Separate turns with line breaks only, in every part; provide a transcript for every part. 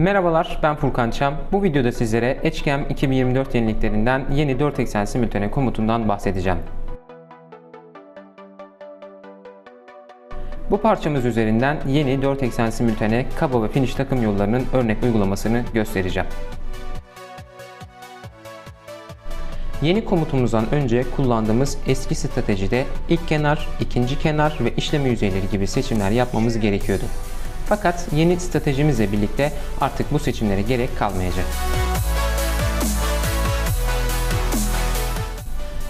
Merhabalar ben Furkan Çam. Bu videoda sizlere Edgecam 2024 yeniliklerinden yeni 4 eksen simültane komutundan bahsedeceğim. Bu parçamız üzerinden yeni 4 eksen simültane kaba ve finish takım yollarının örnek uygulamasını göstereceğim. Yeni komutumuzdan önce kullandığımız eski stratejide ilk kenar, ikinci kenar ve işleme yüzeyleri gibi seçimler yapmamız gerekiyordu. Fakat yeni stratejimizle birlikte artık bu seçimlere gerek kalmayacak.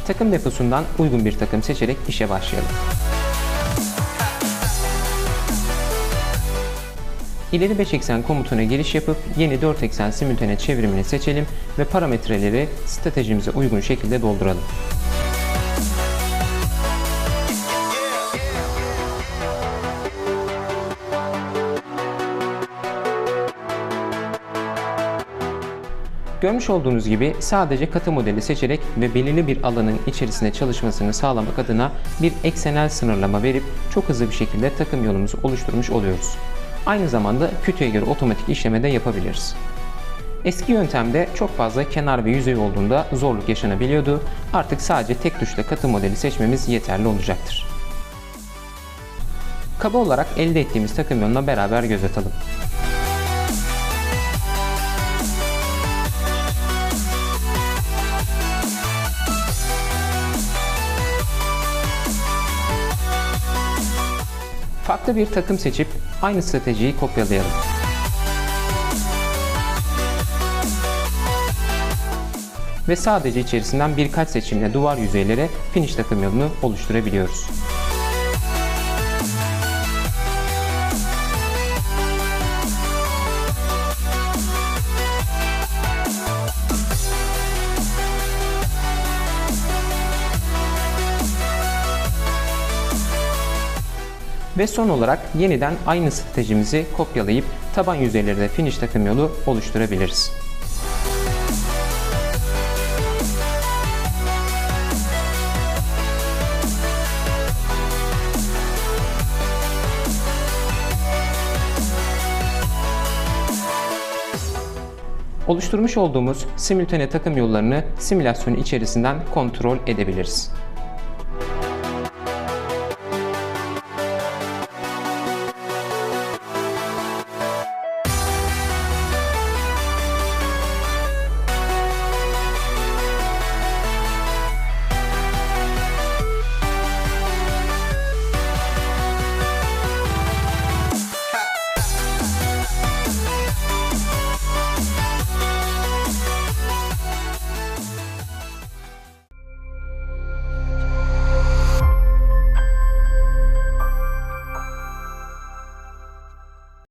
Takım deposundan uygun bir takım seçerek işe başlayalım. İleri 5 eksen komutuna giriş yapıp yeni 4 eksen simültane çevrimini seçelim ve parametreleri stratejimize uygun şekilde dolduralım. Görmüş olduğunuz gibi sadece katı modeli seçerek ve belirli bir alanın içerisinde çalışmasını sağlamak adına bir eksenel sınırlama verip çok hızlı bir şekilde takım yolumuzu oluşturmuş oluyoruz. Aynı zamanda kütüye göre otomatik işleme de yapabiliriz. Eski yöntemde çok fazla kenar ve yüzey olduğunda zorluk yaşanabiliyordu. Artık sadece tek tuşla katı modeli seçmemiz yeterli olacaktır. Kaba olarak elde ettiğimiz takım yoluna beraber göz atalım. Farklı bir takım seçip aynı stratejiyi kopyalayalım. Ve sadece içerisinden birkaç seçimle duvar yüzeylere finish takım yolunu oluşturabiliyoruz. Ve son olarak yeniden aynı stratejimizi kopyalayıp taban yüzeyleri de finish takım yolu oluşturabiliriz. Oluşturmuş olduğumuz simültane takım yollarını simülasyonun içerisinden kontrol edebiliriz.